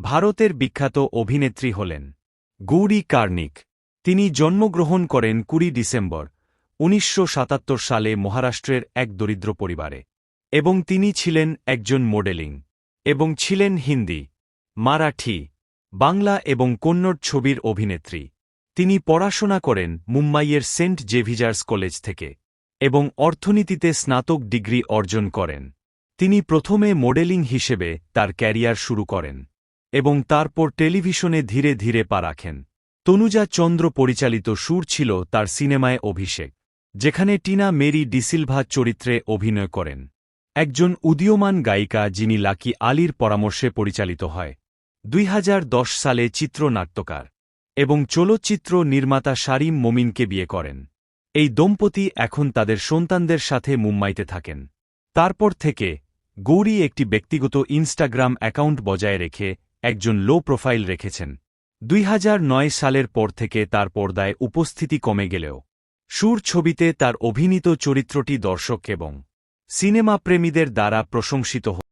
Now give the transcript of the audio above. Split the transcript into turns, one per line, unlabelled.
ভারতের বিখ্যাত অভিনেত্রী হলেন গৌরী কার্নিক তিনি জন্মগ্রহণ করেন কুড়ি ডিসেম্বর, উনিশশো সাতাত্তর সালে মহারাষ্ট্রের এক দরিদ্র পরিবারে এবং তিনি ছিলেন একজন মডেলিং এবং ছিলেন হিন্দি, মারাঠি, বাংলা এবং কন্নড় ছবির অভিনেত্রী। তিনি পড়াশোনা করেন মুম্বাইয়ের সেন্ট জেভিজার্স কলেজ থেকে এবং অর্থনীতিতে স্নাতক ডিগ্রি অর্জন করেন। তিনি প্রথমে মডেলিং হিসেবে তার ক্যারিয়ার শুরু করেন। এবং তারপর টেলিভিশনে ধীরে ধীরে পা রাখেন। তনুজা চন্দ্র পরিচালিত সুর ছিল তার সিনেমায় অভিষেক, যেখানে টিনা মেরি ডিসিলভা চরিত্রে অভিনয় করেন। একজন উদীয়মান গায়িকা যিনি লাকি আলীর পরামর্শে পরিচালিত হয়। দুই হাজার দশ সালে চিত্রনাট্যকার এবং চলচ্চিত্র নির্মাতা শারিম মমিনকে বিয়ে করেন। এই দম্পতি এখন তাদের সন্তানদের সাথে মুম্বাইতে থাকেন। তারপর থেকে গৌরী একটি ব্যক্তিগত ইনস্টাগ্রাম অ্যাকাউন্ট বজায় রেখে একজন লো প্রোফাইল রেখেছেন। দুই হাজার নয় সালের পর থেকে তার পর্দায় উপস্থিতি কমে গেলেও, সুর ছবিতে তার অভিনীত চরিত্রটি দর্শক এবং সিনেমা প্রেমীদের দ্বারা প্রশংসিত